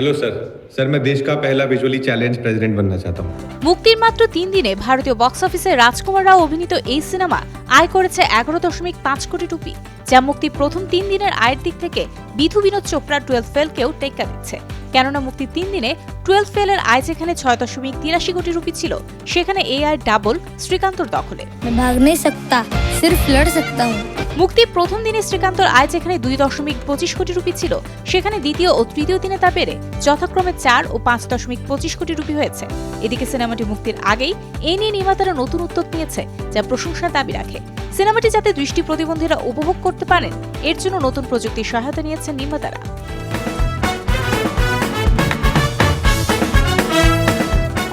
Hello sir sir मैं देश का पहला विजुअली चैलेंज प्रेसिडेंट बनना चाहता हूँ মুক্তির মাত্র তিন দিনে ভারতীয় বক্স অফিসে রাজকুমার রাও অভিনীত এই সিনেমা আয় করেছে এগারো দশমিক পাঁচ কোটি রুপি যা মুক্তি প্রথম তিন দিনের আয়ের দিক থেকে বিধু বিনোদ চোপড়া টুয়েলভ ফেলকেও টেক্কা দিচ্ছে কেননা মুক্তির তিন দিনে টুয়েলভ ফেলের আয় যেখানে ছয় দশমিক তিরাশি কোটি রুপি ছিল সেখানে এই আয় ডাবল শ্রীকান্তর দখলে मैं भाग नहीं सकता सिर्फ लड़ सकता हूँ মুক্তির প্রথম দিনে শ্রীকান্তর আয় যেখানে দুই দশমিক পঁচিশ কোটি রুপি ছিল, সেখানে দ্বিতীয় ও তৃতীয় দিনে তা বেড়ে যথাক্রমে চার ও পাঁচ দশমিক পঁচিশ কোটি রুপি হয়েছে। এদিকে সিনেমাটি মুক্তির আগেই এ নিয়ে নির্মাতারা নতুন উদ্যোগ নিয়েছে, যা প্রশংসার দাবি রাখে। সিনেমাটি যাতে দৃষ্টি প্রতিবন্ধীরা উপভোগ করতে পারেন, এর জন্য নতুন প্রযুক্তির সহায়তা নিয়েছেন নির্মাতারা।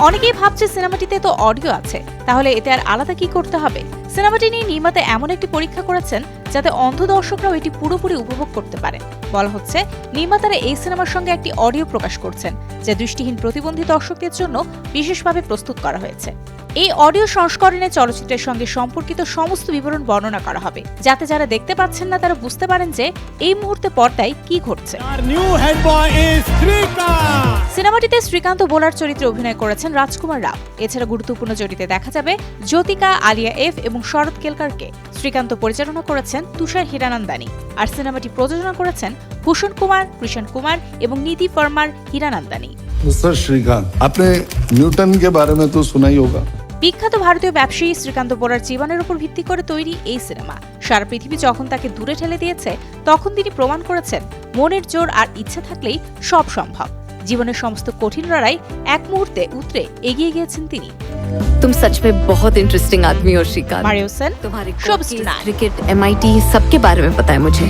অনেকেই ভাবছে সিনেমাটিতে তো অডিও আছে। তাহলে এতে আর আলাদা কি করতে হবে? সিনেমাটি নিয়ে নির্মাতা এমন একটি পরীক্ষা করেছেন যাতে অন্ধ দর্শকরাও এটি পুরোপুরি উপভোগ করতে পারে। বলা হচ্ছে, নির্মাতারা এই সিনেমার সঙ্গে একটি অডিও প্রকাশ করছেন, যা দৃষ্টিহীন প্রতিবন্ধী দর্শকদের জন্য বিশেষভাবে প্রস্তুত করা হয়েছে। এই অডিও সংস্করণে চলচ্চিত্রের সঙ্গে সম্পর্কিত সমস্ত বিবরণ বর্ণনা করা হবে যাতে যারা দেখতে পাচ্ছেন না তারা বুঝতে পারেন যে এই মুহূর্তে পর্দায় কি ঘটছে. সিনেমাটিতে শ্রীকান্ত বোলার চরিত্রে অভিনয় করেছেন রাজকুমার রাও। এছাড়া গুরুত্বপূর্ণ জড়িতে দেখা যাবে জ্যোতিকা আলিয়া এফ এবং শরৎ কেলকারকে। শ্রীকান্ত পরিচালনা করেছেন তুষার হিরানন্দানি। আর সিনেমাটি প্রযোজনা করেছেন ভূষণ কুমার কৃষণ কুমার এবং নীতি ফর্মার হিরানন্দানি मिस्टर श्रीकांत आपने न्यूटन के बारे में तो सुना ही होगा বিখ্যাত ভারতীয় ব্যবসায়ী শ্রীকান্ত বোরার জীবনের উপর ভিত্তি করে তৈরি এই সিনেমা সারা পৃথিবী যখন তাকে দূরে ঠেলে দিয়েছে তখন তিনি প্রমাণ করেছেন মনের জোর আর ইচ্ছা থাকলেই সব সম্ভব জীবনের সমস্ত কঠিন লড়াই এক মুহূর্তে উতরে এগিয়ে গিয়েছেন তিনি तुम सच में बहुत इंटरेस्टिंग आदमी हो श्रीकांत মারিও সেন तुम्हारे शोभ कोर्ट, स्टार। क्रिकेट एमआईटी सबके बारे में पता है मुझे